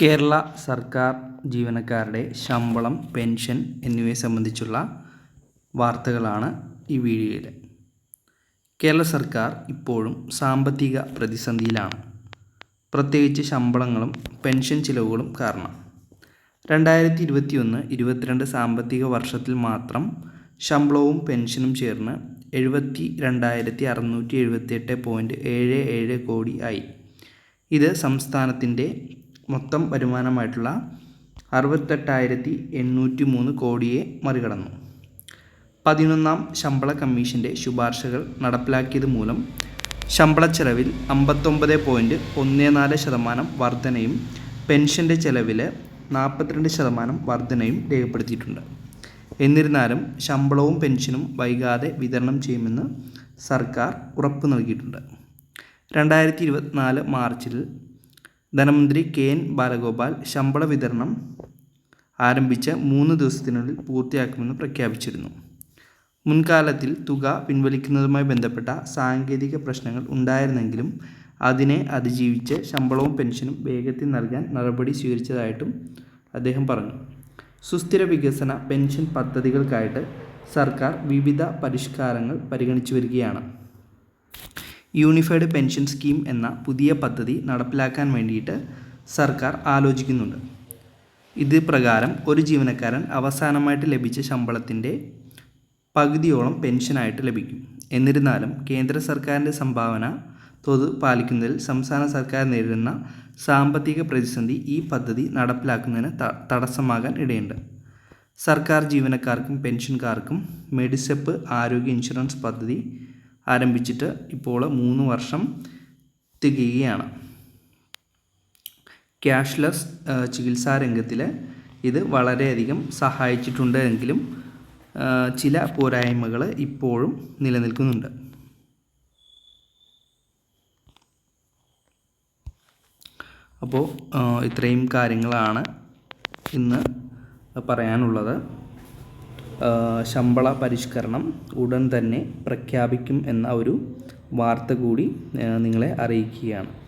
കേരള സർക്കാർ ജീവനക്കാരുടെ ശമ്പളം പെൻഷൻ എന്നിവയെ സംബന്ധിച്ചുള്ള വാർത്തകളാണ് ഈ വീഡിയോയിൽ കേരള സർക്കാർ ഇപ്പോഴും സാമ്പത്തിക പ്രതിസന്ധിയിലാണ്. പ്രത്യേകിച്ച് ശമ്പളങ്ങളും പെൻഷൻ ചിലവുകളും കാരണം. രണ്ടായിരത്തി ഇരുപത്തി ഒന്ന് ഇരുപത്തിരണ്ട് സാമ്പത്തിക വർഷത്തിൽ മാത്രം ശമ്പളവും പെൻഷനും ചേർന്ന് എഴുപത്തി രണ്ടായിരത്തി അറുന്നൂറ്റി എഴുപത്തി എട്ട് പോയിന്റ് ഏഴ് ഏഴ് കോടി ആയി. ഇത് സംസ്ഥാനത്തിന്റെ മൊത്തം വരുമാനമായിട്ടുള്ള അറുപത്തെട്ടായിരത്തി എണ്ണൂറ്റി മൂന്ന് കോടിയെ മറികടന്നു. പതിനൊന്നാം ശമ്പള കമ്മീഷന്റെ ശുപാർശകൾ നടപ്പിലാക്കിയത് മൂലം ശമ്പള ചെലവിൽ അമ്പത്തൊമ്പത് പോയിന്റ് ഒന്ന് നാല് ശതമാനം വർധനയും പെൻഷന്റെ ചെലവിൽ നാൽപ്പത്തിരണ്ട് ശതമാനം വർധനയും രേഖപ്പെടുത്തിയിട്ടുണ്ട്. എന്നിരുന്നാലും ശമ്പളവും പെൻഷനും വൈകാതെ വിതരണം ചെയ്യുമെന്ന് സർക്കാർ ഉറപ്പ് നൽകിയിട്ടുണ്ട്. രണ്ടായിരത്തി ഇരുപത്തിനാല് മാർച്ചിൽ ധനമന്ത്രി കെ എൻ ബാലഗോപാൽ ശമ്പള വിതരണം ആരംഭിച്ച മൂന്ന് ദിവസത്തിനുള്ളിൽ പൂർത്തിയാക്കുമെന്ന് പ്രഖ്യാപിച്ചിരുന്നു. മുൻകാലത്തിൽ തുക പിൻവലിക്കുന്നതുമായി ബന്ധപ്പെട്ട സാങ്കേതിക പ്രശ്നങ്ങൾ ഉണ്ടായിരുന്നെങ്കിലും അതിനെ അതിജീവിച്ച് ശമ്പളവും പെൻഷനും വേഗത്തിൽ നൽകാൻ നടപടി സ്വീകരിച്ചതായിട്ടും അദ്ദേഹം പറഞ്ഞു. സുസ്ഥിര വികസന പെൻഷൻ പദ്ധതികൾക്കായിട്ട് സർക്കാർ വിവിധ പരിഷ്കാരങ്ങൾ പരിഗണിച്ചു വരികയാണ് യൂണിഫൈഡ് പെൻഷൻ സ്കീം എന്ന പുതിയ പദ്ധതി നടപ്പിലാക്കാൻ വേണ്ടിയിട്ട് സർക്കാർ ആലോചിക്കുന്നുണ്ട്. ഇത് പ്രകാരം ഒരു ജീവനക്കാരൻ അവസാനമായിട്ട് ലഭിച്ച ശമ്പളത്തിന്റെ പകുതിയോളം പെൻഷനായിട്ട് ലഭിക്കും. എന്നിരുന്നാലും കേന്ദ്ര സർക്കാരിന്റെ സംഭാവന തോത് പാലിക്കുന്നതിൽ സംസ്ഥാന സർക്കാർ നേരിടുന്ന സാമ്പത്തിക പ്രതിസന്ധി ഈ പദ്ധതി നടപ്പിലാക്കുന്നതിന് തടസ്സമാകാൻ ഇടയുണ്ട്. സർക്കാർ ജീവനക്കാർക്കും പെൻഷൻകാർക്കും മെഡിസെപ്പ് ആരോഗ്യ ഇൻഷുറൻസ് പദ്ധതി ആരംഭിച്ചിട്ട് ഇപ്പോൾ മൂന്ന് വർഷം തികയുകയാണ്. ക്യാഷ്ലെസ് ചികിത്സാ രംഗത്തിൽ ഇത് വളരെയധികം സഹായിച്ചിട്ടുണ്ട് എങ്കിലും ചില പോരായ്മകൾ ഇപ്പോഴും നിലനിൽക്കുന്നുണ്ട്. അപ്പോൾ ഇത്രയും കാര്യങ്ങളാണ് ഇന്ന് പറയാനുള്ളത്. ശമ്പള പരിഷ്കരണം ഉടൻ തന്നെ പ്രഖ്യാപിക്കും എന്ന ഒരു വാർത്ത കൂടി നിങ്ങളെ അറിയിക്കുകയാണ്.